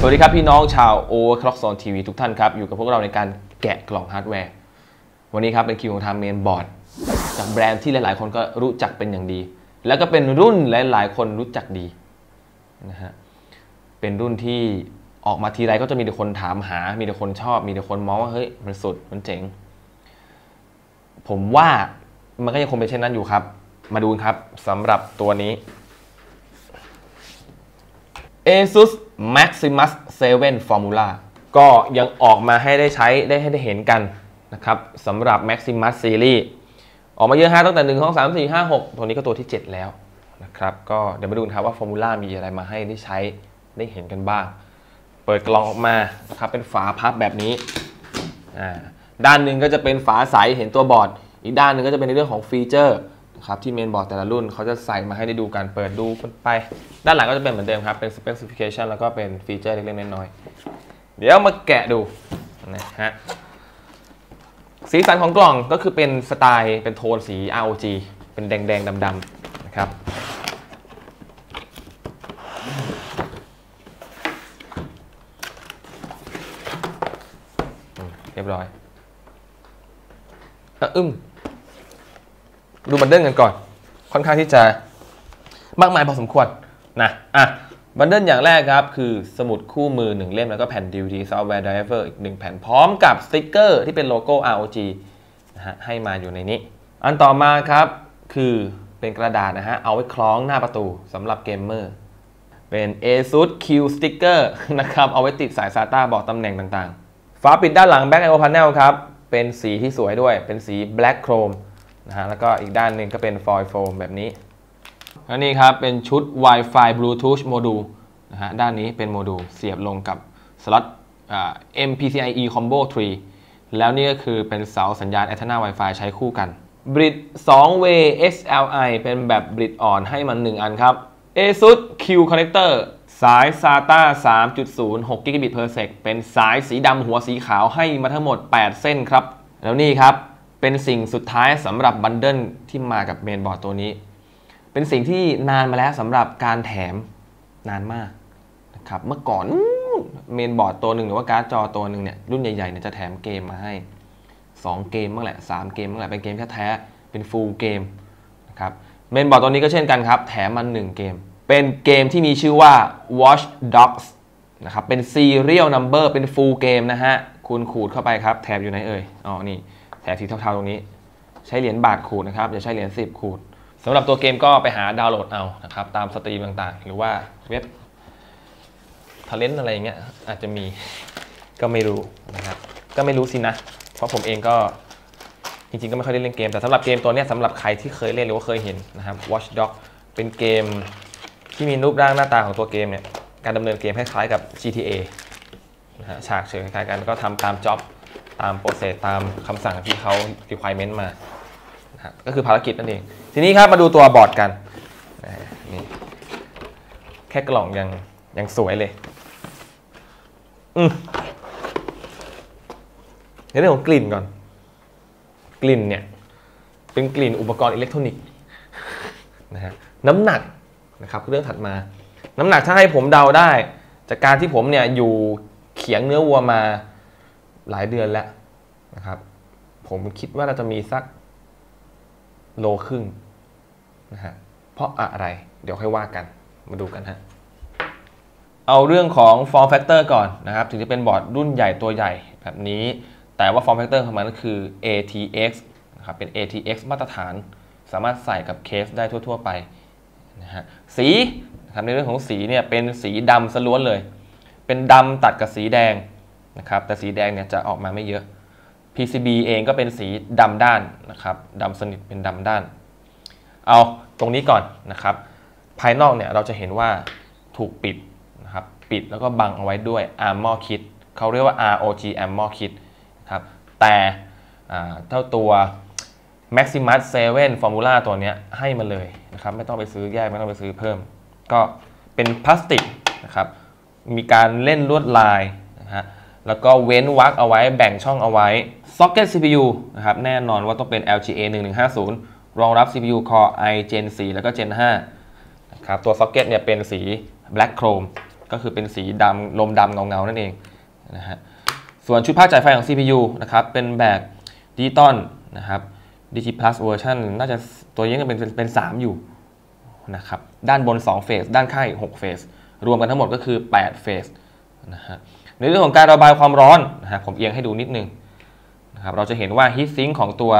สวัสดีครับพี่น้องชาว Overclock Zone TV ทุกท่านครับ อยู่กับพวกเราในการแกะกล่องฮาร์ดแวร์ วันนี้ครับเป็นคิวของทางเมนบอร์ดจากแบรนด์ที่หลาย ๆ คนก็รู้จักเป็นอย่างดี แล้วก็เป็นรุ่นหลาย ๆ คนรู้จักดีนะฮะเป็นรุ่นที่ออกมาทีไรก็จะมีแต่คนถามหา มีแต่คนชอบ มีแต่คนมองว่าเฮ้ยมันสุดมันเจ๋ง ผมว่ามันก็ยังคงเป็นเช่นนั้นอยู่ครับ มาดูครับสำหรับตัวนี้ ASUS Maximus 7 Formula ก็ยังออกมาให้ได้ใช้ได้ให้ได้เห็นกันนะครับสำหรับ Maximus Series ออกมาเยอะฮะตั้งแต่ 1 2 3 4 5 6 ตัวนี้ก็ตัวที่ 7 แล้วนะครับก็เดี๋ยวมาดูกันครับว่า Formula มีอะไรมาให้ได้ใช้ได้เห็นกันบ้าง เปิดกล่องออกมานะครับเป็นฝาพับแบบนี้อ่าด้านหนึ่งก็จะเป็นฝาใสเห็นตัวบอร์ด อีกด้านหนึ่งก็จะเป็นในเรื่องของฟีเจอร์ ครับที่เมนบอร์ดแต่ละรุ่นเขาจะใส่มาให้ได้ดูกันเปิดดูกันไป ด้านหลังก็จะเป็นเหมือนเดิมครับ เป็น specification แล้วก็เป็นฟีเจอร์เล็กๆน้อยๆเดี๋ยวมาแกะดูนะฮะสีสันของกล่องก็คือเป็นสไตล์เป็นโทนสี ROG เป็นแดงๆดำๆนะครับเรียบร้อยออึ้ม ดูบันเดิลกันก่อน ค่อนข้างที่จะมากมายพอสมควรนะอะบันเดิลอย่างแรกครับ คือสมุดคู่มือ 1 เล่มแล้วก็แผ่น DVD Software Driver อีก 1 แผ่นพร้อมกับสติกเกอร์ที่เป็นโลโก้ ROG นะฮะให้มาอยู่ในนี้ อันต่อมาครับคือเป็นกระดาษนะฮะ เอาไว้คล้องหน้าประตูสำหรับเกมเมอร์เป็น ASUS Q Sticker นะครับ เอาไว้ติดสาย SATA บอกตำแหน่งต่างๆ ฝาปิดด้านหลัง Back IO Panel ครับ เป็นสีที่สวยด้วยเป็นสี Black Chrome นะฮะแล้วก็อีกด้านหนึ่งก็เป็น Foil Foam แบบนี้และนี่ครับเป็นชุด Wi-Fi Bluetooth Module นะฮะด้านนี้เป็นโมดูลเสียบลงกับสล็อตอ่า MPCIe Combo 3 แล้วนี่ก็คือเป็นเสาสัญญาณ Antenna Wi-Fi ใช้คู่กัน Bridge 2 way XLI เป็นแบบ Bridge อ่อนให้มัน 1 อันครับ ASUS Q Connector สาย SATA 3.0 6 g b p sec เป็นสายสีดำหัวสีขาวให้มาทั้งหมด 8 เส้นครับ แล้วนี่ครับ เป็นสิ่งสุดท้ายสำหรับบันเดิลที่มากับเมนบอร์ดตัวนี้ เป็นสิ่งที่นานมาแล้วสำหรับการแถมนานมากนะครับเมื่อก่อนเมนบอร์ดตัวหนึ่งหรือว่าการ์ดจอตัวหนึ่งเนี่ยรุ่นใหญ่ๆเนี่ยจะแถมเกมมาให้ 2 เกมบ้างแหละ 3 เกมบ้างแหละเป็นเกมแท้ๆเป็นฟูลเกมนะครับเมนบอร์ดตัวนี้ก็เช่นกันครับ แถมมา1เกม เป็นเกมที่มีชื่อว่า Watch Dogs นะครับเป็น Serial Number เป็น Full Game นะฮะคุณขูดเข้าไปครับ แถบอยู่ไหนเอ่ยอ๋อนี่ แถบสีเทาๆตรงนี้ ใช้เหรียญบาทขูดนะครับอย่าใช้เหรียญ10ขูดสำหรับตัวเกมก็ไปหาดาวน์โหลดเอานะครับตามสตรีมต่างๆ หรือว่าเว็บทเลนอะไรอย่างเงี้ยอาจจะมีก็ไม่รู้นะครับก็ไม่รู้สินะ เพราะผมเองก็จริงๆ ก็ไม่ค่อยได้เล่นเกม แต่สำหรับเกมตัวเนี้ยสำหรับใครที่เคยเล่นหรือว่าเคยเห็นนะครับ Watch Dog เป็นเกมที่มีรูปร่างหน้าตาของตัวเกมเนี่ยการดำเนินเกมคล้ายๆกับ GTA นะฮะฉากเชิงคล้ายๆกันก็ทำตามจ็อบ ตามโปรเซสตามคำสั่งที่เขา requirement มานะฮะก็คือภารกิจนั่นเอง ทีนี้ครับมาดูตัวบอร์ดกันนี่แค่กล่องยังยังสวยเลยอืมในเรื่องของกลิ่นก่อน กลิ่นเนี่ย เป็นกลิ่นอุปกรณ์อิเล็กทรอนิกส์นะฮะน้ำหนักนะครับเรื่องถัดมา น้ำหนักถ้าให้ผมเดาได้ จากการที่ผมเนี่ยอยู่เขียงเนื้อวัวมา หลายเดือนแล้วนะครับ ผมคิดว่าเราจะมีสักโลครึ่งนะฮะเพราะอะไร เดี๋ยวค่อยว่ากันมาดูกันฮะเอาเรื่องของ form factor ก่อนนะครับ ถึงจะเป็นบอร์ดรุ่นใหญ่ตัวใหญ่แบบนี้ แต่ว่า form factor ของมันก็คือ ATX นะครับ เป็น ATX มาตรฐาน สามารถใส่กับเคสได้ทั่ว ๆ ไปนะฮะ สีนะครับในเรื่องของสีเนี่ยเป็นสีดำสล้วนเลย เป็นดำตัดกับสีแดง นะครับแต่สีแดงเนี่ยจะออกมาไม่เยอะ PCB เองก็เป็นสีดำด้านนะครับดำสนิทเป็นดำด้าน เอาตรงนี้ก่อนนะครับ ภายนอกเนี่ยเราจะเห็นว่าถูกปิดนะครับปิดแล้วก็บังเอาไว้ด้วย Armor Kit เขาเรียกว่า ROG Armor Kit ครับแต่เจ้าตัว Maximus 7 Formula ตัวนี้ให้มาเลยนะครับไม่ต้องไปซื้อแยกไม่ต้องไปซื้อเพิ่ม ก็เป็นพลาสติกนะครับมีการเล่นลวดลายนะฮะ แล้วก็เว้นวรรคเอาไว้แบ่งช่องเอาไว้ Socket CPU นะครับแน่นอนว่าต้องเป็น LGA 1150 รองรับ CPU Core i Gen 4 แล้วก็ Gen 5นะครับตัว Socket เนี่ยเป็นสี Black Chrome ก็คือเป็นสีดำลมดำเงาๆนั่นเองนะฮะส่วนชุดภาคจ่ายไฟของ CPU นะครับเป็นแบบดิจิตอลนะครับ DT Plus Version น่าจะตัวนี้ยังเป็นเป็น 3 อยู่นะครับด้านบน 2 เฟส ด้านข้างอีก6เฟส รวมกันทั้งหมดก็คือ 8 เฟสนะฮะ ในเรื่องของการระบายความร้อนนะฮะผมเอียงให้ดูนิดนึงนะครับเราจะเห็นว่า Heat Sink ของตัว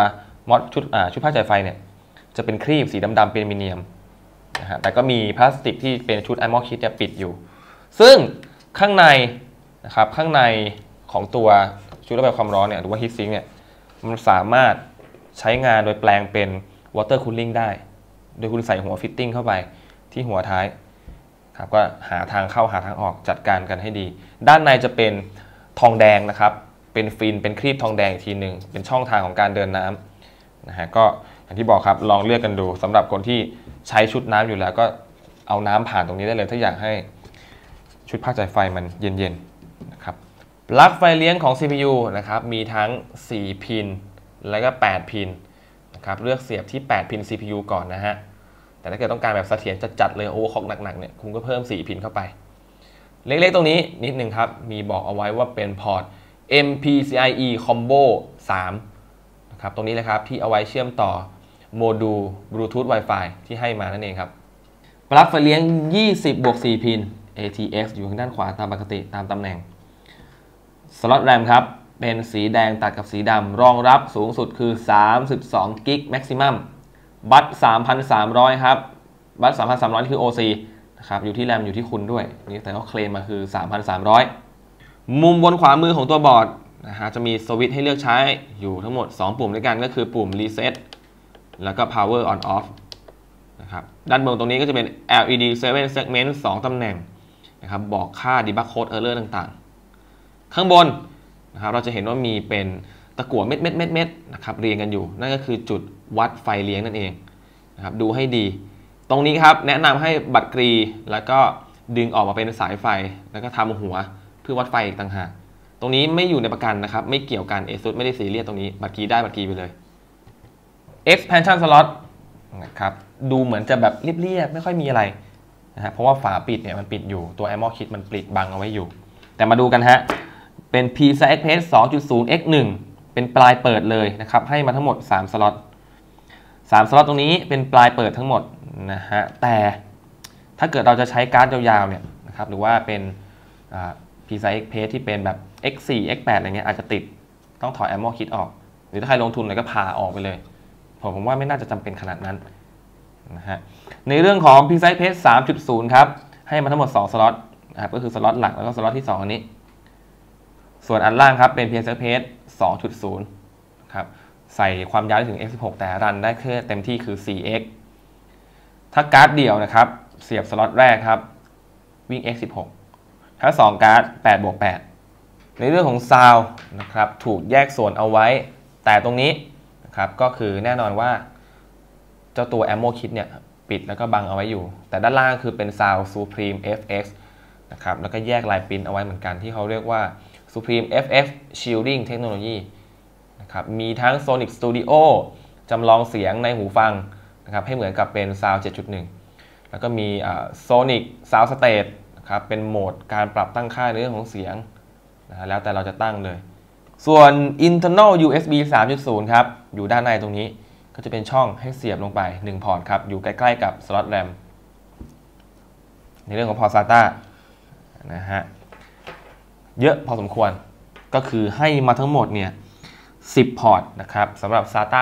มอดชุดชุดผ้าจ่ายไฟเนี่ยจะเป็นครีบสีดำๆเป็นมิเนียมนะฮะแต่ก็มีพลาสติกที่เป็นชุดไอมอลคิดปิดอยู่ ซึ่งข้างในนะครับข้างในของตัวชุดระบายความร้อนเนี่ยหรือว่า Heat Sink เนี่ยมันสามารถใช้งานโดยแปลงเป็น water cooling ได้ โดยคุณใส่หัวฟิตติ้งเข้าไปที่หัวท้าย ครับก็หาทางเข้าหาทางออกจัดการกันให้ดี ด้านในจะเป็นทองแดงนะครับ เป็นฟินเป็นครีบทองแดงอีกทีหนึ่งเป็นช่องทางของการเดินน้ำนะฮะก็อย่างที่บอกครับลองเลือกกันดูสำหรับคนที่ใช้ชุดน้ำอยู่แล้วก็เอาน้ำผ่านตรงนี้ได้เลย ถ้าอยากให้ชุดพักใจไฟมันเย็นๆนะครับปลั๊กไฟเลี้ยงของ CPU นะครับมีทั้ง 4 พิน แล้วก็ 8 พินนะครับเลือกเสียบที่ 8 พิน CPU ก่อนนะฮะ แต่ถ้าเกิดต้องการแบบเสถียรจัดๆเลยโอเวอร์คล็อกหนักๆเนี่ยคุณก็เพิ่ม 4 พินเข้าไป เล็กๆตรงนี้นิดนึงครับ มีบอกเอาไว้ว่าเป็นพอร์ต MPCIe Combo 3นะครับตรงนี้เลยครับที่เอาไว้เชื่อมต่อโมดูลบลูทูธ Wi-Fi ที่ให้มานั่นเองครับปลั๊กไฟเลี้ยง 20บวก4พิน ATX อยู่ทางด้านขวาตามปกติตามตำแหน่งสล็อตแรมครับ เป็นสีแดงตัดกับสีดำรองรับสูงสุดคือ 32กิกแม็กซิมัม บัตร3,300 ครับ บัตร3,300นี่คือ OC นะครับอยู่ที่แรมอยู่ที่คุณด้วยนี่แต่เขาเคลมมาคือ 3,300 มุมบนขวามือของตัวบอร์ดนะฮะจะมีสวิตช์ให้เลือกใช้อยู่ทั้งหมด 2 ปุ่มด้วยกันก็คือปุ่ม Reset แล้วก็ Power On Off นะครับด้านบนตรงนี้ก็จะเป็น LED 7 segment 2 ตำแหน่งนะครับบอกค่า debug code error ต่างๆ ข้างบนนะครับเราจะเห็นว่ามีเป็น ตะกั่วเม็ดเม็ดเม็ดเม็ดนะครับเรียงกันอยู่ นั่นก็คือจุดวัดไฟเลี้ยงนั่นเองนะครับดูให้ดี ตรงนี้ครับแนะนำให้บัตรกรีแล้วก็ดึงออกมาเป็นสายไฟแล้วก็ทำหัวเพื่อวัดไฟอีกต่างหากตรงนี้ไม่อยู่ในประกันนะครับ ไม่เกี่ยวกันเอซุไม่ได้ซีเรียสตรงนี้บัตรกรีได้บัตรกรีไปเลย expansion slot นะครับดูเหมือนจะแบบเรียบๆไม่ค่อยมีอะไรนะฮะเพราะว่าฝาปิดเนี่ยมันปิดอยู่ตัว a m o คิดมันปิดบังเอาไว้อยู่ แต่มาดูกันฮะ เป็น PCI Express 2.0 x 1 เป็นปลายเปิดเลยนะครับ ให้มาทั้งหมด 3 สล็อต3สล็อตตรงนี้เป็นปลายเปิดทั้งหมดนะฮะ แต่ถ้าเกิดเราจะใช้การ์ดยาวๆเนี่ยนะครับ หรือว่าเป็น PCI Express ที่เป็นแบบ X4 X8 อะไรเงี้ยอาจจะติดต้องถอด Ammo Kit ออก หรือถ้าใครลงทุนเลยก็พาออกไปเลย ผมผมว่าไม่น่าจะจำเป็นขนาดนั้นนะฮะ ในเรื่องของ PCI Express 3.0 ครับ ให้มาทั้งหมด 2 สล็อตนะครับ ก็คือสล็อตหลักแล้วก็สล็อตที่ 2 อันนี้ ส่วนอันล่างครับเป็น PSI Express 2.0ครับใส่ความยาวได้ถึง x16 แต่รันได้แค่เต็มที่คือ 4x ถ้าการ์ดเดี่ยวนะครับ เสียบสล็อตแรกครับ วิ่ง x16 ถ้า 2 การ์ด8บวก8ในเรื่องของซาวนะครับถูกแยกส่วนเอาไว้ แต่ตรงนี้นะครับก็คือแน่นอนว่า เจ้าตัว Ammo Kit เนี่ยปิดแล้วก็บังเอาไว้อยู่ แต่ด้านล่างคือเป็น Sound Supreme FX นะครับแล้วก็แยกลายปิ้นเอาไว้เหมือนกันที่เขาเรียกว่า Supreme FF Shielding Technology นะครับมีทั้ง Sonic Studio จำลองเสียงในหูฟังนะครับให้เหมือนกับเป็น Sound 7.1 แล้วก็มี Sonic Sound Stage นะครับเป็นโหมดการปรับตั้งค่าในเรื่องของเสียงนะแล้วแต่เราจะตั้งเลย ส่วน internal USB 3.0 ครับ อยู่ด้านในตรงนี้ก็จะเป็นช่องให้เสียบลงไป 1 พอร์ตครับ อยู่ใกล้ๆกับสล็อตแรมในเรื่องของพอร์ต SATA นะฮะ เยอะพอสมควร ก็คือให้มาทั้งหมดเนี่ย10 พอร์ตนะครับสำหรับ SATA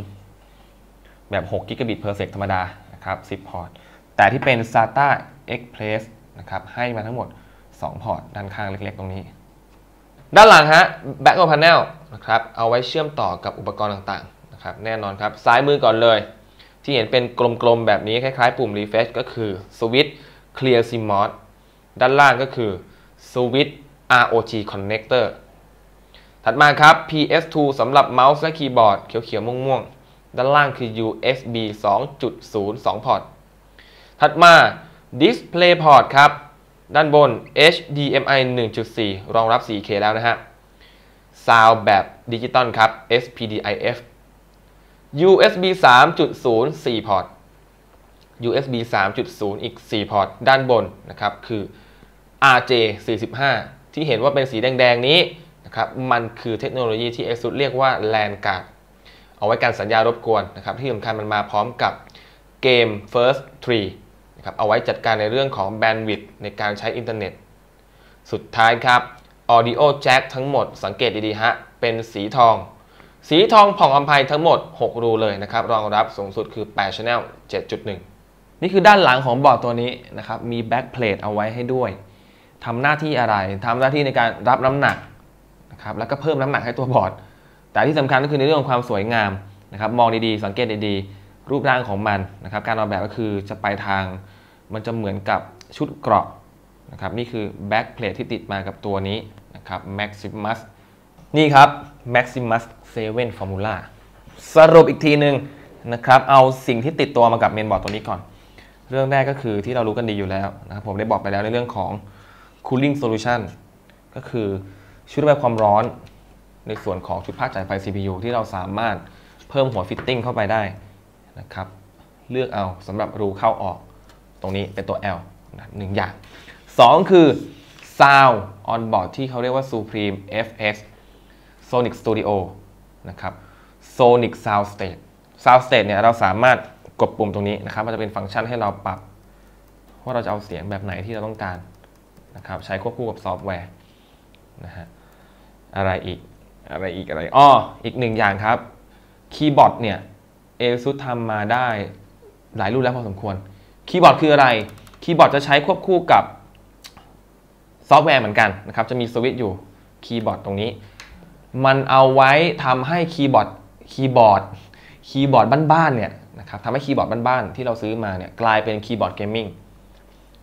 3.0 แบบ 6 Gigabit per sec ธรรมดานะครับ10 พอร์ต แต่ที่เป็น SATA Express นะครับให้มาทั้งหมด 2 พอร์ต ด้านข้างเล็กๆ ตรงนี้ ด้านหลังฮะ Backup Panel นะครับเอาไว้เชื่อมต่อกับอุปกรณ์ต่างๆนะครับแน่นอนครับ ซ้ายมือก่อนเลย ที่เห็นเป็นกลมๆ แบบนี้คล้ายๆ ปุ่ม Refresh ก็คือ Switch Clear SIM Mode ด้านล่างก็คือ Switch ROG Connector ถัดมาครับ PS2 สำหรับเมาส์และคีย์บอร์ดเขียวๆม่วงๆ ด้านล่างคือ USB 2.0 2 พอร์ต ถัดมา Display Port ครับ ด้านบน HDMI 1.4 รองรับ 4K แล้วนะฮะ Sound แบบดิจิตอลครับ SPDIF USB 3.0 4 พอร์ต USB 3.0 อีก 4 พอร์ต ด้านบนนะครับ คือ RJ45 ที่เห็นว่าเป็นสีแดง ๆ นี้นะครับมันคือเทคโนโลยีที่ ASUS เรียกว่า LAN card เอาไว้การสัญญารบกวนนะครับที่สำคัญมันมาพร้อมกับเกม First Tree นะครับเอาไว้จัดการในเรื่องของแบนด์วิดต์ในการใช้อินเทอร์เน็ต สุดท้ายครับ Audio Jack ทั้งหมดสังเกตดีๆฮะเป็นสีทอง สีทองผ่องอำไพทั้งหมด 6 รูเลยนะครับรองรับสูงสุดคือ 8 Channel 7.1 นี่คือด้านหลังของบอร์ดตัวนี้นะครับมีแบ็กเพลทเอาไว้ให้ด้วย ทำหน้าที่อะไรทำหน้าที่ในการรับน้ำหนักนะครับแล้วก็เพิ่มน้ำหนักให้ตัวบอร์ด แต่ที่สำคัญก็คือในเรื่องของความสวยงามนะครับมองดีๆ สังเกตดีๆ รูปร่างของมันนะครับการออกแบบก็คือจะไปทาง มันจะเหมือนกับชุดเกราะนะครับนี่คือแบ็กเพลทที่ติดมากับตัวนี้นะครับ Maximus นี่ครับ Maximus 7 Formula สรุปอีกทีหนึ่งนะครับเอาสิ่งที่ติดตัวมากับเมนบอร์ดตัวนี้ก่อน เรื่องแรกก็คือที่เรารู้กันดีอยู่แล้วนะครับผมได้บอกไปแล้วในเรื่องของ cooling solution ก็คือชุดระบายความร้อนในส่วนของชุดภาคจ่ายไฟ CPU ที่เราสามารถเพิ่มหัวฟิตติ้งเข้าไปได้นะครับ เลือกเอาสำหรับรูเข้าออกตรงนี้เป็นตัว L นะหนึ่งอย่าง 2 คือ Sound on board ที่เขาเรียกว่า Supreme FX Sonic Studio นะครับ Sonic Sound Stage Sound Stage เนี่ยเราสามารถกดปุ่มตรงนี้นะครับ มันจะเป็นฟังก์ชันให้เราปรับ ว่าเราจะเอาเสียงแบบไหนที่เราต้องการ นะครับใช้ควบคู่กับซอฟต์แวร์นะฮะอะไรอีกอะไรอีกอะไรอ้ออีกหนึ่งอย่างครับคีย์บอร์ดเนี่ยเอซุทำมาได้หลายรุ่นแล้วพอสมควรคีย์บอร์ดคืออะไรคีย์บอร์ดจะใช้ควบคู่กับซอฟต์แวร์เหมือนกันนะครับจะมีสวิตช์อยู่คีย์บอร์ดตรงนี้ มันเอาไว้ทำให้คีย์บอร์ดคีย์บอร์ดคีย์บอร์ดบ้านๆเนี่ยนะครับทำให้คีย์บอร์ดบ้านๆที่เราซื้อมาเนี่ยกลายเป็นคีย์บอร์ดเกมมิ่ง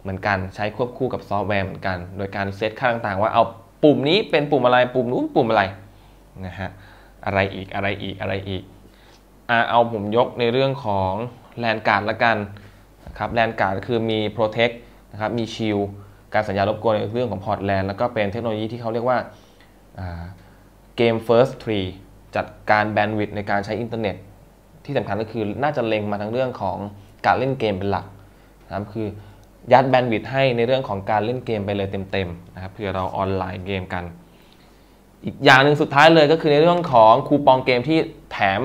เหมือนกันใช้ควบคู่กับซอฟต์แวร์เหมือนกัน โดยการเซตค่าต่างๆ ว่าเอาปุ่มนี้เป็นปุ่มอะไรปุ่มนู้นปุ่มอะไรนะฮะอะไรอีกอะไรอีกอะไรอีกอะเอาผมยกในเรื่องของแลนการ์ดละกันนะครับแลนการ์ดคือมี Protect นะครับมีชิลการสัญญารบกวนในเรื่องของพอร์ตแลนแล้วก็เป็นเทคโนโลยีที่เขาเรียกว่าเกม First Tree จัดการแบนด์วิดต์ในการใช้อินเทอร์เน็ต ที่สำคัญก็คือน่าจะเล็งมาทั้งเรื่องของการเล่นเกมเป็นหลักนะครับคือ ยัดแบนด์วิดต์ให้ในเรื่องของการเล่นเกมไปเลยเต็มๆนะครับเพื่อเราออนไลน์เกมกัน อีกอย่างหนึ่งสุดท้ายเลยก็คือในเรื่องของคูปองเกมที่แถม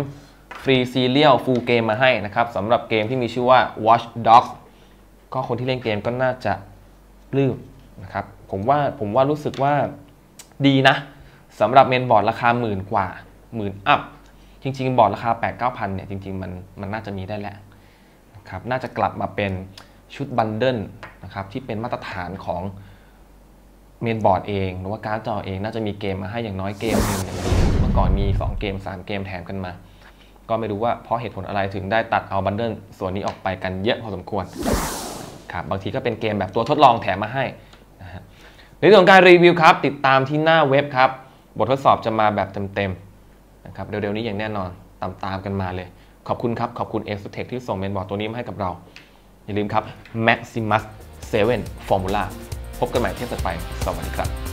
ฟรีซีเรียลฟูลเกมมาให้นะครับสำหรับเกมที่มีชื่อว่า Watch Dogs ก็คนที่เล่นเกมก็น่าจะปลื้มนะครับผมว่าผมว่ารู้สึกว่าดีนะสำหรับเมนบอร์ดราคาหมื่นกว่าหมื่นอัพจริง ๆ บอร์ดราคา 8 9 0 0 0เนี่ยจริง ๆ มันมันน่าจะมีได้แหละนะครับน่าจะกลับมาเป็น ชุดบันเดิลนะครับที่เป็นมาตรฐานของเมนบอร์ดเอง หรือว่าการ์ดจอเอง น่าจะมีเกมมาให้อย่างน้อยเกมหนึ่งอย่างนี้เมื่อก่อนมี 2 เกม 3 เกมแถมกันมา ก็ไม่รู้ว่าเพราะเหตุผลอะไรถึงได้ตัดเอาบันเดิลส่วนนี้ออกไปกันเยอะพอสมควรครับบางทีก็เป็นเกมแบบตัวทดลองแถมมาให้นะฮะในเรื่องของการรีวิวครับ ติดตามที่หน้าเว็บครับ บททดสอบจะมาแบบเต็มๆนะครับเร็วๆนี้อย่างแน่นอนตามตามกันมาเลย ขอบคุณครับ ขอบคุณ a s u t e c h ที่ส่งเมนบอร์ดตัวนี้มาให้กับเรา อย่าลืมครับ Maximus 7 Formula พบกันใหม่เทปต่อไป สวัสดีครับ